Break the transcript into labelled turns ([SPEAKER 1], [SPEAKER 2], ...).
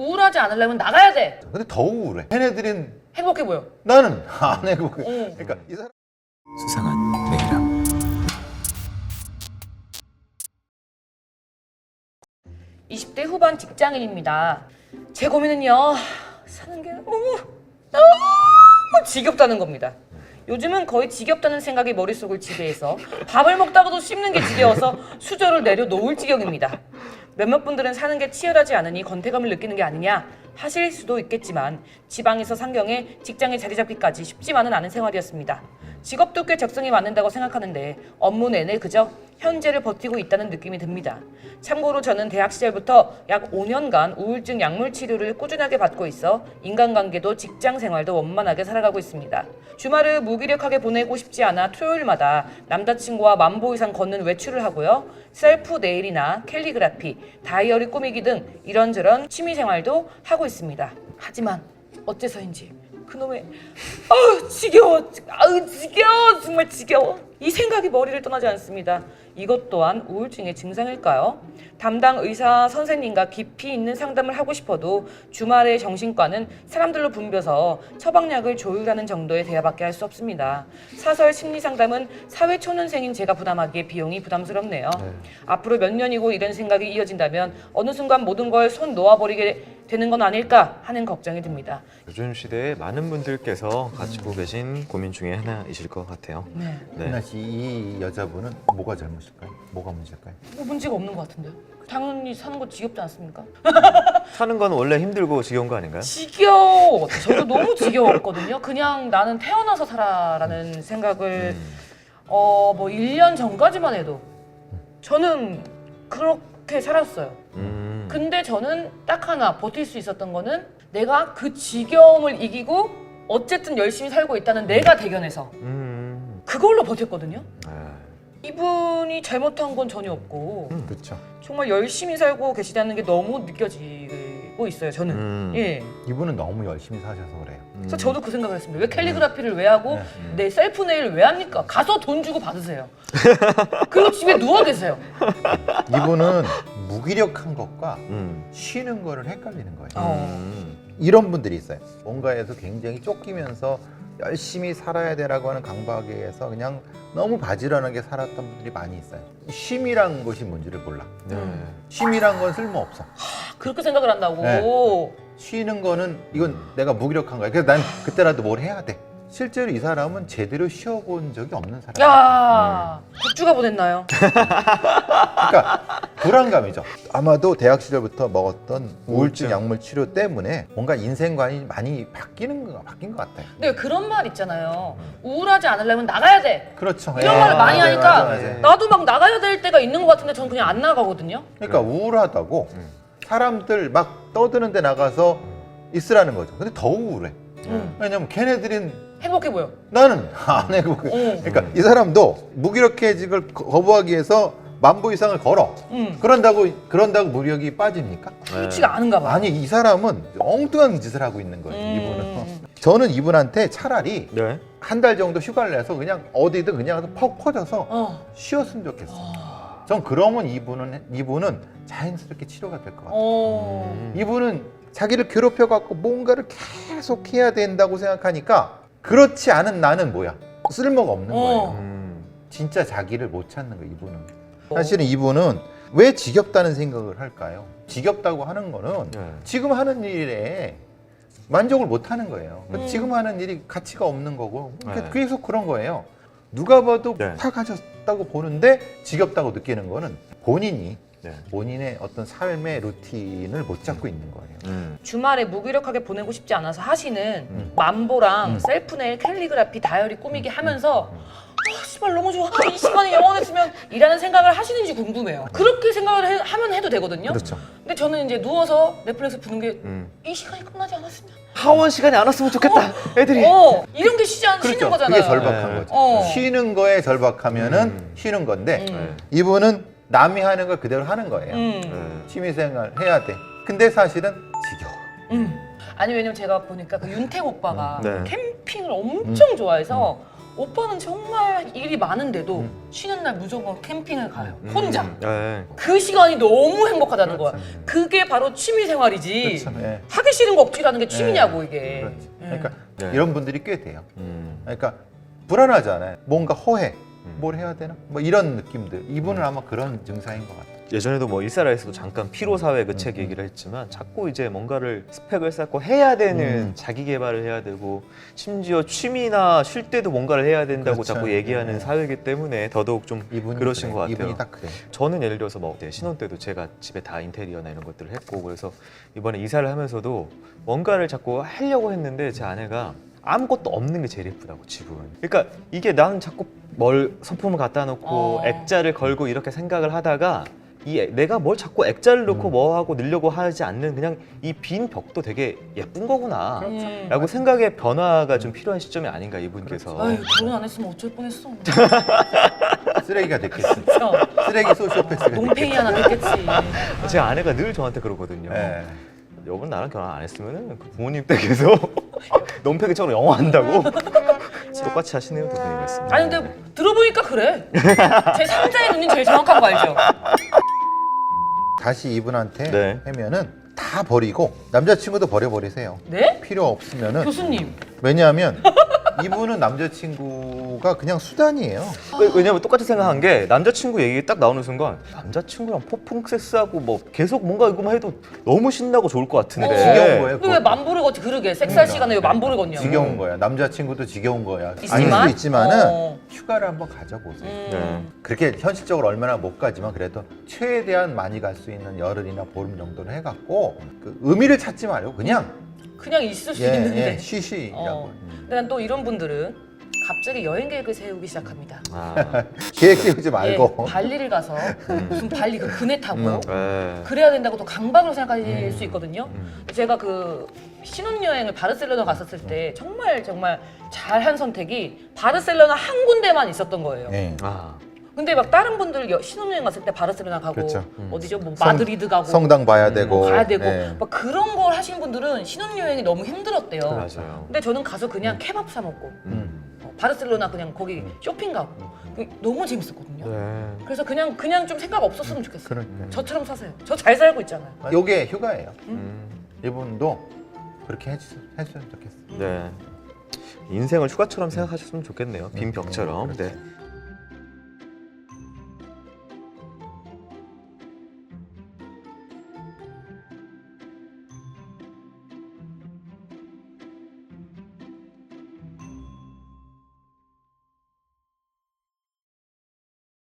[SPEAKER 1] 우울하지 않으려면 나가야 돼.
[SPEAKER 2] 근데 더 우울해. 걔네들은
[SPEAKER 1] 행복해 보여.
[SPEAKER 2] 나는 안 행복해.
[SPEAKER 1] 응.
[SPEAKER 2] 그러니까 이 사람
[SPEAKER 3] 수상한 매일함.
[SPEAKER 1] 이십 대 후반 직장인입니다. 제 고민은요. 사는 게 너무 너무 지겹다는 겁니다. 요즘은 거의 지겹다는 생각이 머릿속을 지배해서 밥을 먹다가도 씹는 게 지겨워서 수저를 내려놓을 지경입니다. 몇몇 분들은 사는 게 치열하지 않으니 건태감을 느끼는 게 아니냐 하실 수도 있겠지만 지방에서 상경해 직장에 자리 잡기까지 쉽지만은 않은 생활이었습니다. 직업도 꽤 적성이 맞는다고 생각하는데 업무 내내 그저 현재를 버티고 있다는 느낌이 듭니다. 참고로 저는 대학 시절부터 약 5년간 우울증 약물 치료를 꾸준하게 받고 있어 인간관계도 직장 생활도 원만하게 살아가고 있습니다. 주말을 무기력하게 보내고 싶지 않아 토요일마다 남자친구와 만보 이상 걷는 외출을 하고요. 셀프 네일이나 캘리그라피, 다이어리 꾸미기 등 이런저런 취미 생활도 하고 있습니다. 하지만 어째서인지 그놈의 아우 지겨워. 아우 지겨워. 정말 지겨워. 이 생각이 머리를 떠나지 않습니다. 이것 또한 우울증의 증상일까요? 담당 의사 선생님과 깊이 있는 상담을 하고 싶어도 주말에 정신과는 사람들로 붐벼서 처방약을 조율하는 정도의 대화밖에 할 수 없습니다. 사설 심리 상담은 사회 초년생인 제가 부담하기에 비용이 부담스럽네요. 앞으로 몇 년이고 이런 생각이 이어진다면 어느 순간 모든 걸 손 놓아버리게 되는 건 아닐까 하는 걱정이 듭니다
[SPEAKER 4] 요즘 시대에 많은 분들께서 가지고 계신 고민 중에 하나이실 것 같아요.
[SPEAKER 1] 네.
[SPEAKER 4] 네.
[SPEAKER 2] 은하 씨이 여자분은 뭐가 잘못일까요? 뭐가 문제일까요?
[SPEAKER 1] 뭐 문제가 없는 것 같은데요? 당연히 사는 거 지겹지 않습니까?
[SPEAKER 4] 사는 건 원래 힘들고 지겨운 거 아닌가요?
[SPEAKER 1] 지겨워. 저도 너무 지겨웠거든요. 그냥 나는 태어나서 살아라는 생각을
[SPEAKER 4] 음.
[SPEAKER 1] 어 뭐 1년 전까지만 해도 저는 그렇게 살았어요.
[SPEAKER 4] 음.
[SPEAKER 1] 근데 저는 딱 하나 버틸 수 있었던 거는 내가 그 지겨움을 이기고 어쨌든 열심히 살고 있다는 내가 대견해서
[SPEAKER 4] 음.
[SPEAKER 1] 그걸로 버텼거든요.
[SPEAKER 4] 아,
[SPEAKER 1] 이분이 잘못한 건 전혀 없고
[SPEAKER 4] 음.
[SPEAKER 2] 그렇죠.
[SPEAKER 1] 정말 열심히 살고 계시다는 게 너무 느껴지고 있어요. 저는.
[SPEAKER 4] 음.
[SPEAKER 1] 예.
[SPEAKER 2] 이분은 너무 열심히 사셔서 그래요.
[SPEAKER 1] 그래서 저도 그 생각을 했습니다. 왜 캘리그라피를 왜 하고
[SPEAKER 2] 네.
[SPEAKER 1] 내 셀프 네일을 왜 합니까? 가서 돈 주고 받으세요. 그리고 집에 누워 계세요.
[SPEAKER 2] 이분은 무기력한 것과
[SPEAKER 4] 음.
[SPEAKER 2] 쉬는 거를 헷갈리는 거예요.
[SPEAKER 1] 어.
[SPEAKER 4] 음.
[SPEAKER 2] 이런 분들이 있어요. 뭔가에서 굉장히 쫓기면서 열심히 살아야 되라고 하는 강박에서 그냥 너무 바지런하게 살았던 분들이 많이 있어요. 쉼이란 것이 뭔지를 몰라.
[SPEAKER 4] 네.
[SPEAKER 2] 쉼이란 건 쓸모없어.
[SPEAKER 1] 그렇게 생각을 한다고.
[SPEAKER 2] 네. 쉬는 거는 이건 내가 무기력한 거야. 그래서 난 그때라도 뭘 해야 돼. 실제로 이 사람은 제대로 쉬어본 적이 없는 사람이야.
[SPEAKER 1] 야, 국주가 보냈나요?
[SPEAKER 2] 그러니까 불안감이죠. 아마도 대학 시절부터 먹었던 우울증. 약물 치료 때문에 뭔가 인생관이 많이 바뀌는 거 바뀐 것 같아요.
[SPEAKER 1] 근데 그런 말 있잖아요. 우울하지 않으려면 나가야 돼.
[SPEAKER 2] 그렇죠.
[SPEAKER 1] 이런
[SPEAKER 2] 예,
[SPEAKER 1] 말을 많이
[SPEAKER 2] 맞아요,
[SPEAKER 1] 하니까
[SPEAKER 2] 맞아요, 맞아요.
[SPEAKER 1] 나도 막 나가야 될 때가 있는 것 같은데 저는 그냥 안 나가거든요.
[SPEAKER 2] 그러니까 우울하다고
[SPEAKER 4] 음.
[SPEAKER 2] 사람들 막 떠드는 데 나가서 있으라는 거죠. 근데 더 우울해.
[SPEAKER 1] 음.
[SPEAKER 2] 왜냐면 걔네들은
[SPEAKER 1] 행복해 보여.
[SPEAKER 2] 나는 안 행복해.
[SPEAKER 1] 음.
[SPEAKER 2] 그러니까 이 사람도 무기력해직을 거- 거부하기 위해서 만보 이상을 걸어.
[SPEAKER 1] 음.
[SPEAKER 2] 그런다고 그런다고 무력이 빠집니까?
[SPEAKER 1] 그렇지가 않은가 봐.
[SPEAKER 2] 아니 이 사람은 엉뚱한 짓을 하고 있는 거예요.
[SPEAKER 1] 음.
[SPEAKER 2] 이분은. 저는 이분한테 차라리
[SPEAKER 4] 네.
[SPEAKER 2] 한 달 정도 휴가를 내서 그냥 어디든 그냥 가서 퍽 퍼져서
[SPEAKER 1] 어.
[SPEAKER 2] 쉬었으면 좋겠어. 전 그러면 이분은 이분은 자연스럽게 치료가 될 것 같아 요.
[SPEAKER 1] 어.
[SPEAKER 4] 음.
[SPEAKER 2] 이분은 자기를 괴롭혀 갖고 뭔가를 계속 해야 된다고 생각하니까 그렇지 않은 나는 뭐야? 쓸모가 없는
[SPEAKER 1] 어.
[SPEAKER 2] 거예요.
[SPEAKER 4] 음.
[SPEAKER 2] 진짜 자기를 못 찾는 거예요, 이분은. 사실은 이분은 왜 지겹다는 생각을 할까요? 지겹다고 하는 거는
[SPEAKER 4] 네.
[SPEAKER 2] 지금 하는 일에 만족을 못 하는 거예요.
[SPEAKER 1] 음.
[SPEAKER 2] 지금 하는 일이 가치가 없는 거고
[SPEAKER 4] 네.
[SPEAKER 2] 계속 그런 거예요. 누가 봐도
[SPEAKER 4] 네.
[SPEAKER 2] 다 가졌다고 보는데 지겹다고 느끼는 거는 본인이
[SPEAKER 4] 네.
[SPEAKER 2] 본인의 어떤 삶의 루틴을 못 잡고 있는 거예요.
[SPEAKER 4] 음.
[SPEAKER 1] 주말에 무기력하게 보내고 싶지 않아서 하시는
[SPEAKER 2] 음.
[SPEAKER 1] 만보랑
[SPEAKER 2] 음.
[SPEAKER 1] 셀프네일 캘리그라피 다이어리 꾸미기 하면서 아 씨발 너무 좋아 이 시간이 영원했으면 이라는 생각을 하시는지 궁금해요 그렇게 생각을 해- 하면 해도 되거든요
[SPEAKER 2] 그렇죠.
[SPEAKER 1] 근데 저는 이제 누워서 넷플릭스 보는 게 이
[SPEAKER 4] 음.
[SPEAKER 1] 시간이 끝나지 않았으면
[SPEAKER 4] 하원 시간이 안 왔으면 좋겠다. 애들이.
[SPEAKER 1] 어 이런 게 쉬지 않, 쉬는
[SPEAKER 2] 그렇죠.
[SPEAKER 1] 거잖아요
[SPEAKER 2] 그게 절박한
[SPEAKER 4] 네.
[SPEAKER 2] 거죠.
[SPEAKER 1] 어.
[SPEAKER 2] 쉬는 거에 절박하면은
[SPEAKER 4] 음.
[SPEAKER 2] 쉬는 건데
[SPEAKER 1] 음.
[SPEAKER 2] 이분은 남이 하는 걸 그대로 하는 거예요.
[SPEAKER 1] 음.
[SPEAKER 4] 네.
[SPEAKER 2] 취미생활 해야 돼. 근데 사실은 지겨워.
[SPEAKER 1] 음. 아니 왜냐면 제가 보니까 그 윤택 오빠가
[SPEAKER 4] 음. 네.
[SPEAKER 1] 캠핑을 엄청 좋아해서 오빠는 정말 일이 많은데도
[SPEAKER 2] 음.
[SPEAKER 1] 쉬는 날 무조건 캠핑을 가요.
[SPEAKER 4] 음,
[SPEAKER 1] 혼자.
[SPEAKER 4] 네.
[SPEAKER 1] 그 시간이 너무 행복하다는 거야.
[SPEAKER 2] 그렇죠.
[SPEAKER 1] 그게 바로 취미 생활이지.
[SPEAKER 2] 그렇죠. 예.
[SPEAKER 1] 하기 싫은 거 억지로 하는 게 취미냐고 이게.
[SPEAKER 2] 그렇지.
[SPEAKER 1] 예.
[SPEAKER 2] 그러니까
[SPEAKER 4] 네.
[SPEAKER 2] 이런 분들이 꽤 돼요.
[SPEAKER 4] 음.
[SPEAKER 2] 그러니까 불안하잖아요. 뭔가 허해.
[SPEAKER 4] 음.
[SPEAKER 2] 뭘 해야 되나? 뭐 이런 느낌들. 이분은 아마 그런 증상인 것 같아요.
[SPEAKER 4] 예전에도 뭐 일사라에서도 잠깐 피로 사회 그책
[SPEAKER 2] 음, 음.
[SPEAKER 4] 얘기를 했지만 자꾸 이제 뭔가를 스펙을 쌓고 해야 되는
[SPEAKER 2] 음.
[SPEAKER 4] 자기 개발을 해야 되고 심지어 취미나 쉴 때도 뭔가를 해야 된다고
[SPEAKER 2] 그렇죠.
[SPEAKER 4] 자꾸 얘기하는
[SPEAKER 2] 네.
[SPEAKER 4] 사회이기 때문에 더더욱 좀
[SPEAKER 2] 이분이
[SPEAKER 4] 그러신
[SPEAKER 2] 그래.
[SPEAKER 4] 것 같아요.
[SPEAKER 2] 이분이 딱 그래.
[SPEAKER 4] 저는 예를 들어서 뭐 이제 신혼 때도 제가 집에 다 인테리어나 이런 것들을 했고 그래서 이번에 이사를 하면서도 뭔가를 자꾸 하려고 했는데 제 아내가 아무것도 없는 게 제일 예쁘다고 집은. 그러니까 이게 나는 자꾸 뭘 소품을 갖다 놓고
[SPEAKER 1] 어.
[SPEAKER 4] 액자를 걸고 이렇게 생각을 하다가 이 애- 내가 뭘 자꾸 액자를 놓고
[SPEAKER 2] 음.
[SPEAKER 4] 뭐 하고 넣으려고 하지 않는 그냥 이 빈 벽도 되게 예쁜 거구나.
[SPEAKER 1] 음.
[SPEAKER 4] 라고 생각의 변화가 좀 필요한 시점이 아닌가 이분께서.
[SPEAKER 1] 아유 결혼 안 했으면 어쩔 뻔했어.
[SPEAKER 2] 쓰레기가 됐겠어.
[SPEAKER 1] 진짜
[SPEAKER 2] 쓰레기 소시오패스가
[SPEAKER 1] 논팽이 하나 됐겠지.
[SPEAKER 4] 제 아내가 늘 저한테 그러거든요.
[SPEAKER 2] 예.
[SPEAKER 4] 여분 나랑 결혼 안 했으면 그 부모님 댁에서 논팽이처럼 영어 한다고 똑같이 하시네요 두 분이 말씀.
[SPEAKER 1] 아니 근데 들어보니까 그래. 제 3자의 눈이 제일 정확한 거 알죠?
[SPEAKER 2] 다시 이분한테
[SPEAKER 4] 네.
[SPEAKER 2] 하면은 다 버리고 남자친구도 버려버리세요.
[SPEAKER 1] 네?
[SPEAKER 2] 필요 없으면은
[SPEAKER 1] 교수님.
[SPEAKER 2] 왜냐하면 이분은 남자친구가 그냥 수단이에요.
[SPEAKER 4] 왜- 왜냐면 똑같이 생각한 게 남자친구 얘기 딱 나오는 순간 남자친구랑 포풍 섹스하고 뭐 계속 뭔가 이거만 해도 너무 신나고 좋을 것 같은데
[SPEAKER 1] 어,
[SPEAKER 2] 지겨운 거예요.
[SPEAKER 1] 근데 왜 만보를 걷지 그러게 섹스할 시간에 왜 만보를 걷냐고.
[SPEAKER 2] 지겨운 거야. 남자친구도 지겨운 거야. 아닐
[SPEAKER 1] 있지만?
[SPEAKER 2] 수도 있지만은
[SPEAKER 1] 어.
[SPEAKER 2] 휴가를 한번 가져보세요.
[SPEAKER 1] 음.
[SPEAKER 4] 네.
[SPEAKER 2] 그렇게 현실적으로 얼마나 못 가지만 그래도 최대한 많이 갈 수 있는 열흘이나 보름 정도는 해갖고 그 의미를 찾지 말고 그냥
[SPEAKER 1] 그냥 있을 수
[SPEAKER 2] 예,
[SPEAKER 1] 있는데.
[SPEAKER 2] 예, 쉬쉬라고
[SPEAKER 1] 어. 근데 난또 이런 분들은 갑자기 여행 계획을 세우기 시작합니다.
[SPEAKER 4] 아,
[SPEAKER 2] 계획 세우지 말고
[SPEAKER 1] 예, 발리를 가서 무슨 발리 그 그네 타고
[SPEAKER 2] 음.
[SPEAKER 4] 네.
[SPEAKER 1] 그래야 된다고 또 강박으로 생각하실 수 있거든요.
[SPEAKER 4] 음.
[SPEAKER 1] 제가 그 신혼여행을 바르셀로나 갔었을 때 정말 정말 잘한 선택이 바르셀로나 한 군데만 있었던 거예요.
[SPEAKER 2] 예.
[SPEAKER 4] 아,
[SPEAKER 1] 근데 막 다른 분들 여- 신혼여행 갔을 때 바르셀로나 가고
[SPEAKER 2] 그렇죠.
[SPEAKER 4] 음.
[SPEAKER 1] 어디죠? 뭐
[SPEAKER 2] 성-
[SPEAKER 1] 마드리드 가고
[SPEAKER 2] 성당 봐야
[SPEAKER 4] 음,
[SPEAKER 2] 되고
[SPEAKER 1] 가야 되고
[SPEAKER 2] 예.
[SPEAKER 1] 막 그런 걸 하신 분들은 신혼여행이 너무 힘들었대요.
[SPEAKER 4] 맞아요.
[SPEAKER 1] 근데 저는 가서 그냥 케밥 사 먹고
[SPEAKER 4] 음.
[SPEAKER 1] 어, 바르셀로나 그냥 거기 쇼핑 가고 그게 너무 재밌었거든요.
[SPEAKER 4] 네.
[SPEAKER 1] 그래서 그냥 그냥 좀 생각 없었으면 좋겠어요.
[SPEAKER 2] 그러니까
[SPEAKER 1] 저처럼 사세요. 저 잘 살고 있잖아요.
[SPEAKER 2] 요게 휴가예요.
[SPEAKER 4] 음.
[SPEAKER 2] 이분도 그렇게 해주, 해주면 좋겠어요.
[SPEAKER 4] 네. 인생을 휴가처럼 생각하셨으면 좋겠네요. 빈 벽처럼.
[SPEAKER 2] 그렇죠.
[SPEAKER 4] 네.